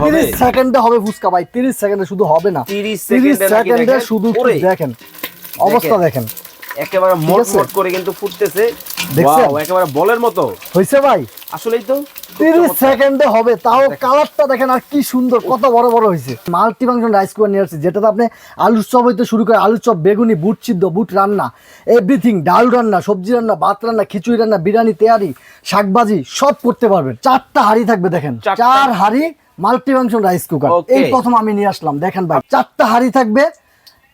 হবে 30 সেকেন্ডে হবে ফুচকা ভাই 30 সেকেন্ডে শুধু হবে না। 30 30 সেকেন্ডে নাকি সেকেন্ডে দেখেন? শুধু দেখেন অবস্থা দেখেন। একেবারে মোট করে কিন্তু ফুটতেছে। ওয়াও একেবারে বলের মতো। হইছে ভাই। আসলেই তো 30 সেকেন্ডে হবে তাও কালারটা দেখেন আর কি সুন্দর কত বড় বড় হয়েছে। মাল্টি ফাংশন রাইস কুকার নিয়ে আসছি যেটাতে আপনি আলুর চপ হইতে শুরু করে আলুর চপ বেগুনি বুট সিদ্ধ বুট রান্না এভরিথিং ডাল রান্না সবজি রান্না ভাত রান্না খিচুড়ি রান্না বিরিয়ানি তেয়ারি শাকবাজি সব করতে পারবেন। চারটা হাড়ি থাকবে দেখেন। চার হাড়ি মাল্টি ফাংশন রাইস কুকার. এই প্রথম আমি নিয়ে আসলাম। দেখেন ভাই চারটা হাড়ি থাকবে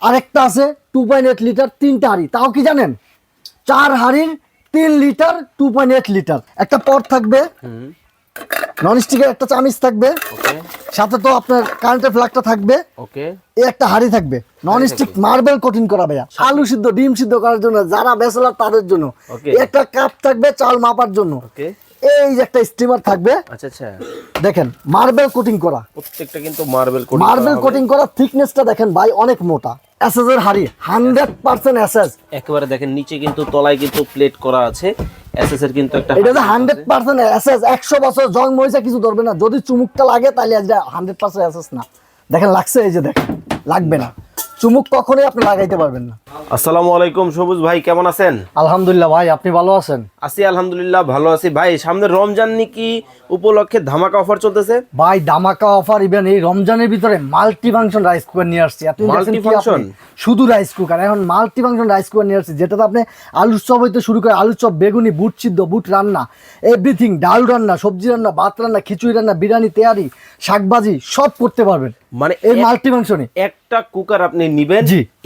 আরেকটা আছে টু পয়েন্ট এইট লিটার তিনটা হাড়ি। তাও কি জানেন? চার হাড়ির তিন litre two point eight litre একটা পট থাকবে হুম। নন স্টিকের একটা চামিচ থাকবে। সাথে তো আপনার কারেন্টের ফ্ল্যাগটা থাকবে। এই একটা হাড়ি থাকবে। নন স্টিক মার্বেল কোটিং করা ভাইয়া। আলু সিদ্ধ ডিম সিদ্ধ করার জন্য যারা ব্যাচেলার তাদের জন্য। একটা কাপ থাকবে চাল মাপার জন্য। এই যে একটা স্টিমার থাকবে। আচ্ছা আচ্ছা। দেখেন মার্বেল কোটিং করা। প্রত্যেকটা কিন্তু মার্বেল কোটিং মার্বেল কোটিং করা থিকনেসটা দেখেন ভাই অনেক মোটা। এসএস এর হাড়ি হান্ড্রেড পার্সেন্ট এসএস একেবারে দেখেন নিচে কিন্তু তলায় কিন্তু প্লেট করা আছে। এসএস এর কিন্তু একটা এটা যে হান্ড্রেড পার্সেন্ট এসএস একশো বছর জং মরিচা কিছু ধরবে না। যদি চুমুকটা লাগে তাহলে হান্ড্রেড পার্সেন্ট এসএস না। দেখেন লাগছে এই যে দেখেন লাগবে না। চুমুক কখনোই আপনি লাগাইতে পারবেন না। আসসালামু আলাইকুম সবুজ ভাই কেমন আছেন? আলহামদুলিল্লাহ ভাই আপনি ভালো আছেন? আছি আলহামদুলিল্লাহ ভালো আছি। ভাই সামনে রমজান নাকি উপলক্ষে ধামাকা অফার চলতেছে? ভাই ধামাকা অফার ইভেন এই রমজানের ভিতরে মাল্টি ফাংশন রাইস কুকার নিয়ে আসছি। আপনি কি Multi-function? শুধু রাইস কুকার এখন মাল্টি ফাংশন রাইস কুকার নিয়ে আসছি যেটাতে আপনি আলুর চপ হইতে শুরু করে আলুর চপ বেগুনি বুট সিদ্ধ বুট রান্না এভরিথিং ডাল রান্না সবজি রান্না ভাত রান্না খিচুড়ি রান্না বিরিয়ানি তেয়ারি শাকবাজি সব করতে পারবেন। মানে এই মাল্টি ফাংশনে একটা কুকার আপনি নিবেন।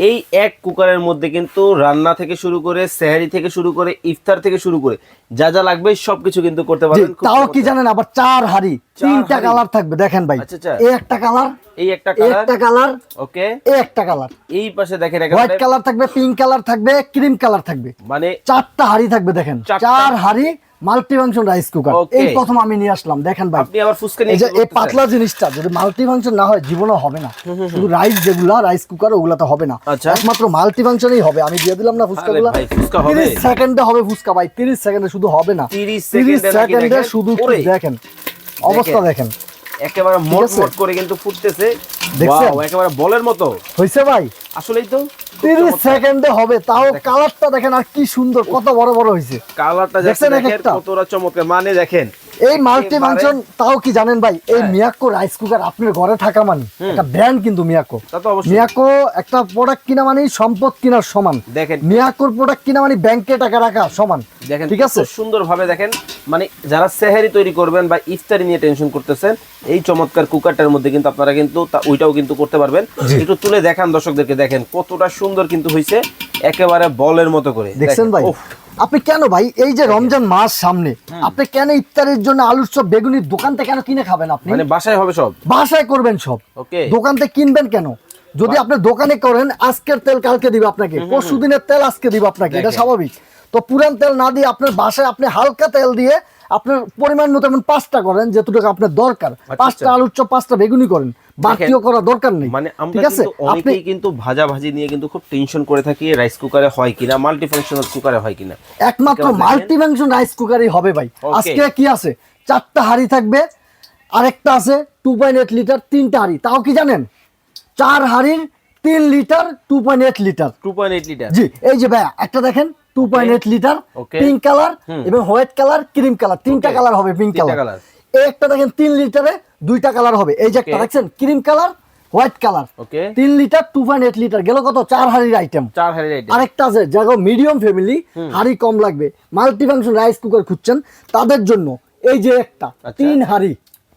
এই এক কুকারের মধ্যে কিন্তু রান্না থেকে শুরু করে সেহারি থেকে শুরু করে ইফতার থেকে শুরু করে যা যা লাগবে সবকিছু কিন্তু করতে পারবেন। তাও কি জানেন আবার চার হাড়ি তিনটা কালার থাকবে দেখেন ভাই। আচ্ছা, আচ্ছা। এই একটা কালার এই একটা কালার। একটা কালার ওকে। এই একটা কালার। এই পাশে দেখেন হোয়াইট কালার থাকবে পিঙ্ক কালার থাকবে ক্রিম কালার থাকবে। মানে চারটা হাড়ি থাকবে দেখেন। চার হাড়ি মাল্টি ফাংশন রাইস কুকার। এই প্রথম আমি নিয়ে আসলাম। দেখেন ভাই আপনি আবার ফুসকা নিয়ে এই পাতলা জিনিসটা যদি মাল্টি ফাংশন না হয় জীবনও হবে না। শুধু রাইস যেগুলা রাইস কুকার ওগুলাতে হবে না। আচ্ছা। একমাত্র মাল্টি ফাংশনই হবে। আমি দিয়ে দিলাম না ফুচকা আরে গুলা ভাই, ফুচকা হবে? 30 সেকেন্ডে হবে ফুচকা ভাই। 30 সেকেন্ডে শুধু হবে না। 30 30 সেকেন্ডে? শুধু দেখেন। অবস্থা দেখেন। একেবারে মোট মোট করে কিন্তু ফুটতেছে। দেখছেন? ওয়াও একেবারে বলের মতো। হইছে ভাই? আসলেই তো। 30 সেকেন্ডে হবে তাও কালারটা দেখেন আর কি সুন্দর কত বড় বড় হয়েছে। কালারটা দেখেন? কতটা চমৎকার। মানে দেখেন এই মাল্টি ফাংশন তাও কি জানেন ভাই? এই। মিয়াকো রাইস কুকার আপনার ঘরে থাকা মানে একটা ব্র্যান্ড কিন্তু মিয়াকো মিয়াকো একটা প্রোডাক্ট কিনা মানে সম্পদ কিনার সমান। দেখেন। মিয়াকোর প্রোডাক্ট কিনা মানে ব্যাংকে টাকা রাখা সমান। দেখেন ঠিক আছে? সুন্দর ভাবে দেখেন মানে যারা সেহারি তৈরি করবেন বা ইফতারি নিয়ে টেনশন করতেছেন এই চমৎকার কুকারটার মধ্যে কিন্তু আপনারা কিন্তু ওইটাও কিন্তু করতে পারবেন। একটু তুলে দেখান দর্শকদেরকে দেখেন কতটা সুন্দর কিন্তু হয়েছে একেবারে বলের মতো করে। দেখছেন ভাই? আপনি কেন ভাই এই যে রমজান মাস সামনে আপনি কেন ইফতারের জন্য আলুর চপ বেগুনির দোকান থেকে কেন কিনে খাবেন আপনি? মানে বাসায় হবে সব? বাসায় করবেন সব। দোকান থেকে কিনবেন কেন? যদি আপনি দোকানে করেন আজকের তেল কালকে দিবে আপনাকে পরশু দিনের তেল আজকে দিবে আপনাকে এটা স্বাভাবিক। তো পুরান তেল না দিয়ে আপনার বাসায় আপনি হালকা তেল দিয়ে আপনার পরিমাণ মতো এমন পাঁচটা করেন যেটুকু আপনার দরকার। পাঁচটা আলুর চপ পাঁচটা বেগুনি করেন। বাকিও করা দরকার নেই। মানে ঠিক আছে? আপনি কিন্তু ভাজা ভাজি নিয়ে কিন্তু খুব টেনশন করে থাকি রাইস কুকারে হয় কিনা মাল্টি ফাংশনাল কুকারে হয় কিনা। একমাত্র মাল্টি ফাংশন রাইস কুকারই হবে ভাই। আজকে কি আছে? চারটা হাড়ি থাকবে আরেকটা আছে টু পয়েন্ট এইট লিটার তিনটা হাড়ি। তাও কি জানেন? চার হাড়ির তিন litre two point eight litre two point eight litre জি এই যে ভাইয়া একটা দেখেন two point eight litre pink colour এবং হোয়াইট কালার ক্রিম কালার তিনটা কালার হবে পিঙ্ক কালার এই একটা দেখেন তিন লিটারে দুইটা কালার হবে। এই যে একটা দেখছেন ক্রিম কালার হোয়াইট কালার তিন litre two point eight litre গেল কত? চার হাড়ির আইটেম চার আইটেম আরেকটা আছে যারা মিডিয়াম ফ্যামিলি হাড়ি কম লাগবে। মাল্টি ফাংশন রাইস কুকার খুঁজছেন তাদের জন্য এই যে একটা আচ্ছা। তিন হাড়ি।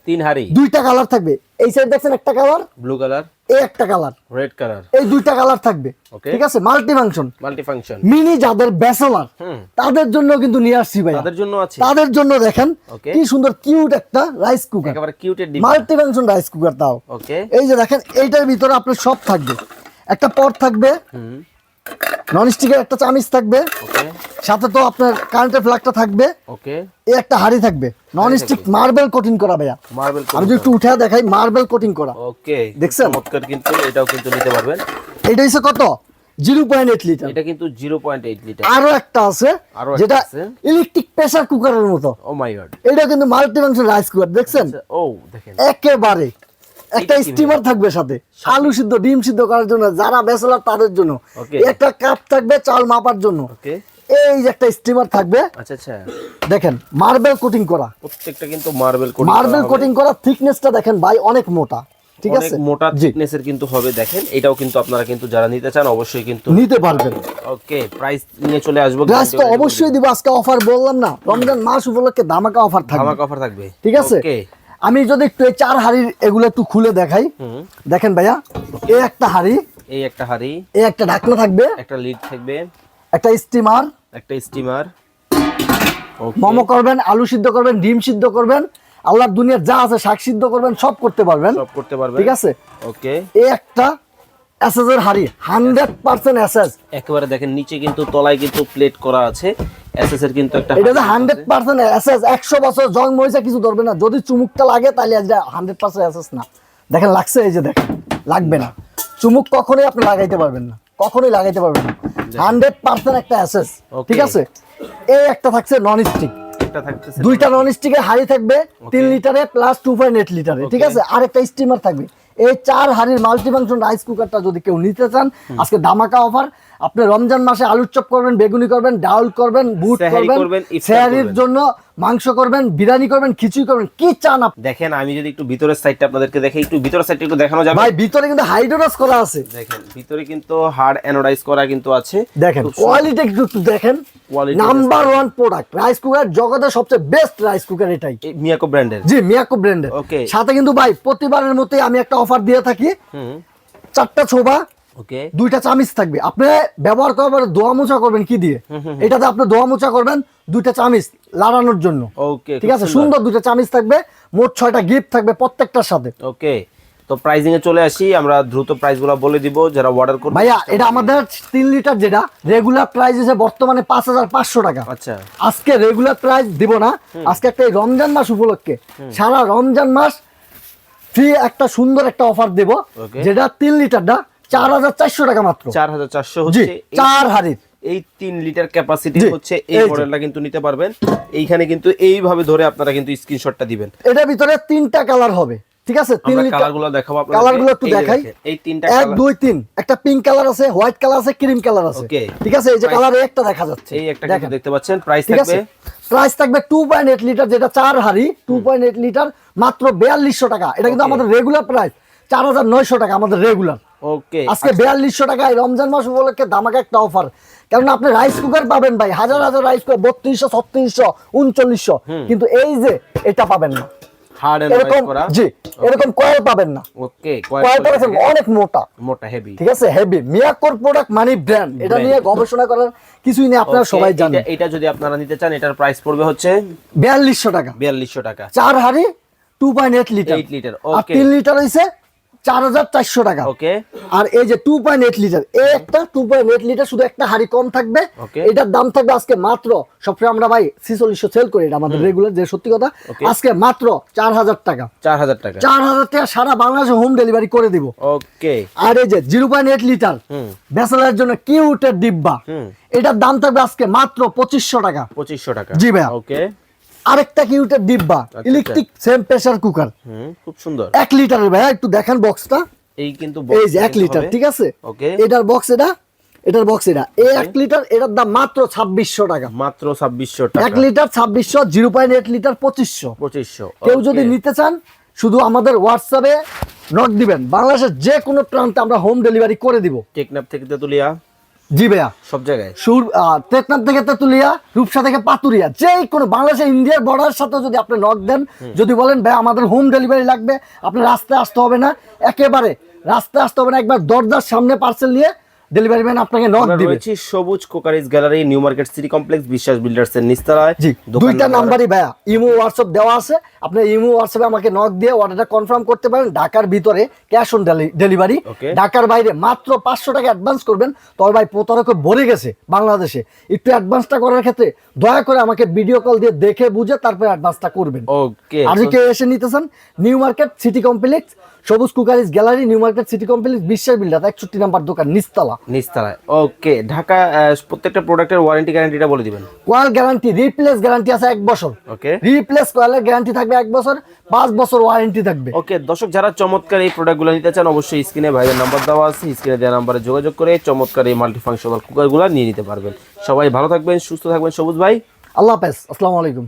তিন হাড়ি। দুইটা কালার থাকবে। এই সাইড দেখছেন একটা কালার ব্লু কালার এই একটা কালার রেড কালার এই দুইটা কালার থাকবে। ঠিক আছে? Multi function multi function mini যাদের ব্যাচেলার তাদের জন্য কিন্তু নিয়ে আসছি ভাই তাদের জন্য আছে। তাদের জন্য দেখেন কি সুন্দর কিউট একটা রাইস কুকার একেবারে কিউটেড deep multi function rice cooker দাও ওকে এই যে দেখেন এইটার ভিতরে আপনার সব থাকবে। একটা পট থাকবে। নন স্টিকের একটা চামিচ থাকবে। সাথে তো আপনার কারেন্টের ফ্ল্যাগটা থাকবে। ওকে এই একটা হাড়ি থাকবে। নন স্টিক মার্বেল কোটিং করা ভাইয়া। মার্বেল আমি যদি একটু উঠে দেখাই মার্বেল কোটিং করা। ওকে দেখছেন? চমৎকার কিন্তু এটাও কিন্তু নিতে পারবেন। এটা হচ্ছে কত? জিরো পয়েন্ট এইট লিটার এটা কিন্তু জিরো পয়েন্ট এইট লিটার আরও একটা আছে যেটা ইলেকট্রিক প্রেসার কুকারের মতো। ও মাই গড এটা কিন্তু মাল্টি ফাংশন রাইস কুকার দেখছেন ও দেখেন। একেবারে একটা স্টিমার থাকবে সাথে। আলু সিদ্ধ ডিম সিদ্ধ করার জন্য যারা ব্যাচেলার তাদের জন্য। একটা কাপ থাকবে চাল মাপার জন্য। এই যে একটা স্টিমার থাকবে। আচ্ছা আচ্ছা। দেখেন মার্বেল কোটিং করা। প্রত্যেকটা কিন্তু মার্বেল কোটিং মার্বেল কোটিং করা থিকনেসটা দেখেন ভাই অনেক মোটা। ঠিক আছে? মোটা থিকনেসের কিন্তু হবে দেখেন। এটাও কিন্তু আপনারা কিন্তু যারা নিতে চান অবশ্যই কিন্তু নিতে পারবেন। ওকে প্রাইস নিয়ে চলে আসব গ্লাস তো অবশ্যই দিব আজকে অফার বললাম না। রমজান মাস উপলক্ষে ধামাকা অফার থাকবে। ধামাক অফার থাকবে। ঠিক আছে? ওকে আমি যদি একটু এই চার হাড়ির এগুলো একটু খুলে দেখাই। দেখেন ভাইয়া এই একটা হাড়ি এই একটা হাড়ি এই একটা ঢাকনা থাকবে একটা লিড থাকবে একটা স্টিমার একটা স্টিমার। মোমো করবেন আলু সিদ্ধ করবেন ডিম সিদ্ধ করবেন আল্লাহর দুনিয়ার যা আছে শাক সিদ্ধ করবেন সব করতে পারবেন। সব করতে পারবেন। ঠিক আছে? ওকে এই একটা এসএস হাড়ি হান্ড্রেড পার্সেন্ট এসএস একেবারে দেখেন নিচে কিন্তু তলায় কিন্তু প্লেট করা আছে। এসএস কিন্তু একটা এটা যে হান্ড্রেড পার্সেন্ট এসএস একশো বছর জন্ম হয়েছে কিছু ধরবে না। যদি চুমুকটা লাগে তাহলে এটা হান্ড্রেড পার্সেন্ট এসএস না। দেখেন লাগছে এই যে দেখেন লাগবে না। চুমুক কখনোই আপনি লাগাইতে পারবেন না। কখনোই লাগাইতে পারবেন না। হান্ড্রেড পার্সেন্ট একটা এসএস ঠিক আছে? এই একটা থাকছে নন স্টিক দুইটা নন স্টিকের হাড়ি থাকবে তিন লিটারে প্লাস টু পয়েন্ট এইট লিটারে ঠিক আছে? আর একটা স্টিমার থাকবে। এই চার হাড়ির মাল্টিফাংশন রাইস কুকারটা যদি কেউ নিতে চান আজকে ধামাকা অফার আপনি রমজান মাসে আলুর চপ করবেন বেগুনি করবেন ডাউল করবেন বুট করবেন করবেন, সেহারির জন্য মাংস করবেন বিরিয়ানি করবেন খিচুড়ি করবেন কি চান আপনি দেখেন আমি যদি একটু ভিতরের সাইডটা আপনাদেরকে দেখে একটু ভিতরের সাইডটা একটু দেখানো যাবে? ভাই ভিতরে কিন্তু হাইড্রোরাস করা আছে। দেখেন ভিতরে কিন্তু হার্ড অ্যানোডাইজ করা কিন্তু আছে। দেখেন কোয়ালিটি একটু দেখেন। Quality number one product rice cooker জগতের সবচেয়ে বেস্ট রাইস কুকার এটাই। মিয়াকো ব্র্যান্ডের জি মিয়াকো ব্র্যান্ডের Okay. সাথে কিন্তু ভাই প্রতিবারের মতোই আমি একটা অফার দিয়ে থাকি। চারটা ছোবা ওকে দুইটা চামিচ থাকবে। আপনি ব্যবহার পরে দোয়া মোছা করবেন কি দিয়ে? এটাতে আপনি দোয়া মোছা করবেন দুইটা চামিচ লাড়ানোর জন্য। ওকে ঠিক আছে? সুন্দর। দুইটা চামিচ থাকবে। মোট ছয়টা গিফট থাকবে প্রত্যেকটার সাথে। ওকে তো প্রাইজিং এ চলে আসি। আমরা দ্রুত প্রাইসগুলো বলে দিব যারা অর্ডার করবে। ভাইয়া এটা আমাদের তিন লিটার যেটা রেগুলার প্রাইস আছে বর্তমানে পাঁচ হাজার পাঁচশো টাকা। আচ্ছা। আজকে রেগুলার প্রাইস দিব না। আজকে একটা রমজান মাস উপলক্ষে। সারা রমজান মাস ফ্রি একটা সুন্দর একটা অফার দেব। যেটা তিন লিটারটা চার হাজার চারশো টাকা মাত্র। চার হাজার চারশো হচ্ছে চার এই তিন লিটার ক্যাপাসিটি হচ্ছে এই মডেলটা কিন্তু নিতে পারবেন। এইখানে কিন্তু এইভাবে ধরে আপনারা কিন্তু স্ক্রিনশটটা দিবেন। এটার ভিতরে তিনটা কালার হবে ঠিক আছে? তিন কালারগুলো দেখাবো আপনাদের কালারগুলো একটু দেখাই। এই তিনটা এক দুই তিন। একটা পিঙ্ক কালার আছে হোয়াইট কালার আছে ক্রিম কালার আছে. ঠিক আছে? এই যে কালার একটা দেখা যাচ্ছে। এই একটা কিন্তু দেখতে পাচ্ছেন। প্রাইস থাকবে প্রাইস থাকবে টু পয়েন্ট এইট লিটার যেটা চার হাড়ি টু পয়েন্ট এইট লিটার মাত্র বিয়াল্লিশশো টাকা। এটা কিন্তু আমাদের রেগুলার প্রাইস চার হাজার নয়শো টাকা আমাদের রেগুলার ওকে আজকে বিয়াল্লিশশো টাকা এই রমজান মাস উপলক্ষে দামাকে একটা অফার কারণ আপনি রাইস কুকার পাবেন ভাই হাজার হাজার রাইস কুকার বত্রিশশো ছত্রিশশো উনচল্লিশশো। কিন্তু এই যে এটা পাবেন না। এরকম জি এরকম কয়েল পাবেন না। ওকে কয়েল পাচ্ছেন অনেক মোটা। মোটা হেভি ঠিক আছে হেভি মিয়াকোর প্রোডাক্ট মানে ব্র্যান্ড এটা নিয়ে গবেষণা করার কিছুই নেই আপনারা সবাই জানেন। এটা যদি আপনারা নিতে চান এটার প্রাইস পড়বে হচ্ছে বিয়াল্লিশশো টাকা। বিয়াল্লিশশো টাকা। চার হাড়ি two point eight litre 8 litre, আর. তিন লিটার হয়েছে চার হাজার চারশো টাকা। ওকে। আর এই যে টু পয়েন্ট এইট লিটার এই একটা টু পয়েন্ট এইট লিটার শুধু একটা হাড়ি কম থাকবে। এটার দাম থাকবে আজকে মাত্র সবসময় আমরা ভাই ছিচল্লিশশো সেল করি এটা আমাদের রেগুলার যে সত্যি কথা আজকে মাত্র চার হাজার টাকা। চার হাজার টাকা। চার হাজার টাকা সারা বাংলাদেশে হোম ডেলিভারি করে দিব। ওকে। আর এই যে জিরো পয়েন্ট এইট লিটার ব্যাচেলারের জন্য কিউটের ডিব্বা। এটার দাম থাকবে আজকে মাত্র পঁচিশশো টাকা। পঁচিশশো টাকা। জি ভাইয়া। ওকে। আরেকটা কিউটের ডিব্বা। ইলেকট্রিক সেম প্রেসার কুকার হুম খুব সুন্দর। এক লিটারের ভাইয়া একটু দেখান বক্সটা এই কিন্তু এই যে এক লিটার ঠিক আছে? ওকে এটার বক্স এটা এটার বক্স এটা। এই এক লিটার এটার দাম মাত্র ছাব্বিশশো টাকা। মাত্র ছাব্বিশশো এক টাকা লিটার ছাব্বিশশো জিরো পয়েন্ট এইট লিটার পঁচিশশো। পঁচিশশো। কেউ যদি নিতে চান শুধু আমাদের হোয়াটসঅ্যাপে নোট দিবেন। বাংলাদেশের যে কোনো প্রান্তে আমরা হোম ডেলিভারি করে দিব। টেকনাপ থেকে তেতুলিয়া। জি ভাইয়া। সব জায়গায়। সুর তেতনার থেকে তেতুলিয়া রূপসা থেকে পাতুরিয়া যে কোনো বাংলাদেশের ইন্ডিয়ার বর্ডার সাথে যদি আপনি নক দেন যদি বলেন ভাই আমাদের হোম ডেলিভারি লাগবে আপনি রাস্তায় আসতে হবে না। একেবারে রাস্তায় আসতে হবে না একবার দরজার সামনে পার্সেল নিয়ে ডেলিভারি ম্যান আপনাকে নক দিবে। রয়েছি Sabuj crockeries gallery new market city complex Biswas builders এর নিস্তালায়। জি দুইটা নাম্বারই ভাইয়া ইমো হোয়াটসঅ্যাপ দেওয়া আছে। আপনি ইমো হোয়াটসঅ্যাপে আমাকে নক দিয়ে অর্ডারটা কনফার্ম করতে পারেন। ঢাকার ভিতরে ক্যাশ অন ডেলিভারি ঢাকার বাইরে মাত্র পাঁচশো টাকা অ্যাডভান্স করবেন। তবে ভাই প্রতারক ভরে গেছে বাংলাদেশে। একটু অ্যাডভান্সটা করার ক্ষেত্রে দয়া করে আমাকে ভিডিও কল দিয়ে দেখে বুঝে তারপরে অ্যাডভান্সটা করবেন। ওকে আর যদি এসে নিতে চান New market city complex Sabuj crockeries gallery new market city complex Biswas builder একষট্টি নাম্বার দোকান নিস্তালা নিচতলায় ওকে ঢাকা প্রত্যেকটা প্রোডাক্টের ওয়ারেন্টি গ্যারান্টিটা বলে দিবেন। কোয়াল গ্যারান্টি রিপ্লেস গ্যারান্টি আছে এক বছর। ওকে। রিপ্লেস কোয়ালের গ্যারান্টি থাকবে এক বছর পাঁচ বছর ওয়ারেন্টি থাকবে। ওকে দর্শক যারা চমৎকার এই প্রোডাক্টগুলো নিতে চান অবশ্যই স্ক্রিনে ভাইয়ের নাম্বার দেওয়া আছে স্ক্রিনে দেওয়া নাম্বারে যোগাযোগ করে চমৎকার এই মাল্টিফাংশনাল কুকারগুলো নিয়ে নিতে পারবেন। সবাই ভালো থাকবেন সুস্থ থাকবেন সবুজ ভাই। আল্লাহ হাফেজ আসসালামু আলাইকুম।